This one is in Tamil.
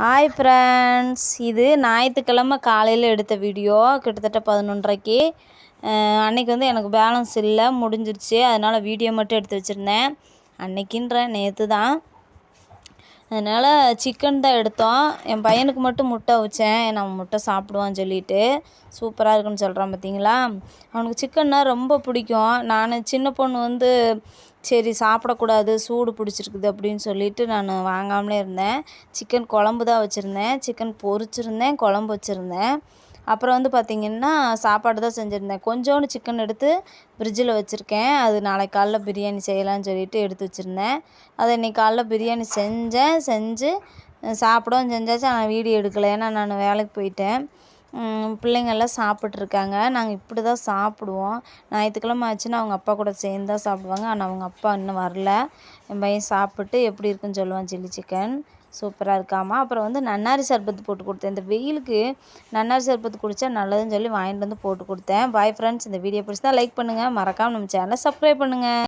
ஹாய் ஃப்ரெண்ட்ஸ் இது ஞாயிற்றுக்கிழமை காலையில் எடுத்த வீடியோ கிட்டத்தட்ட பதினொன்றரைக்கு. அன்றைக்கி வந்து எனக்கு பேலன்ஸ் இல்லை முடிஞ்சிருச்சு. அதனால் வீடியோ மட்டும் எடுத்து வச்சுருந்தேன். அன்னைக்கின்ற நேற்று தான். அதனால் சிக்கன் தான் எடுத்தோம். என் பையனுக்கு மட்டும் முட்டை வச்சேன் நான் முட்டை சாப்பிடுவான்னு சொல்லிட்டு. சூப்பராக இருக்குன்னு சொல்கிறான் பார்த்தீங்களா அவனுக்கு சிக்கன்னா ரொம்ப பிடிக்கும். நான் சின்ன பொண்ணு வந்து சரி சாப்பிடக்கூடாது சூடு பிடிச்சிருக்குது அப்படின்னு சொல்லிட்டு நான் வாங்காமலே இருந்தேன். சிக்கன் குழம்பு தான் வச்சுருந்தேன். சிக்கன் பொரிச்சிருந்தேன் குழம்பு வச்சுருந்தேன். அப்புறம் வந்து பார்த்திங்கன்னா சாப்பாடு தான் செஞ்சுருந்தேன். கொஞ்சோண்டு சிக்கன் எடுத்து ஃப்ரிட்ஜில் வச்சுருக்கேன். அது நாளைக்கு காலைல பிரியாணி செய்யலாம்னு சொல்லிட்டு எடுத்து வச்சுருந்தேன். அதை இன்றைக்கி காலைல பிரியாணி செஞ்சேன். செஞ்சு சாப்பிடவும் செஞ்சாச்சு. ஆனால் வீடியோ எடுக்கலை. ஏன்னா நான் வேலைக்கு போயிட்டேன். பிள்ளைங்கள்லாம் சாப்பிட்ருக்காங்க நாங்கள் இப்படி தான் சாப்பிடுவோம். ஞாயிற்றுக்கிழமை ஆச்சுன்னா அவங்க அப்பா கூட சேர்ந்து தான் சாப்பிடுவாங்க. ஆனால் அவங்க அப்பா இன்னும் வரல. என் பையன் சாப்பிட்டு எப்படி இருக்குன்னு சொல்லுவான் சில்லி சிக்கன் சூப்பராக இருக்காமா. அப்புறம் வந்து நன்னாரி சர்பத்து போட்டு கொடுத்தேன். இந்த வெயிலுக்கு நன்னாரி சர்பத்து குடித்தா நல்லதுன்னு சொல்லி வாங்கிட்டு வந்து போட்டு கொடுத்தேன். பாய் ஃப்ரெண்ட்ஸ் இந்த வீடியோ பிடிச்சா லைக் பண்ணுங்கள் மறக்காமல் நம்ம சேனலை சப்ஸ்கிரைப் பண்ணுங்கள்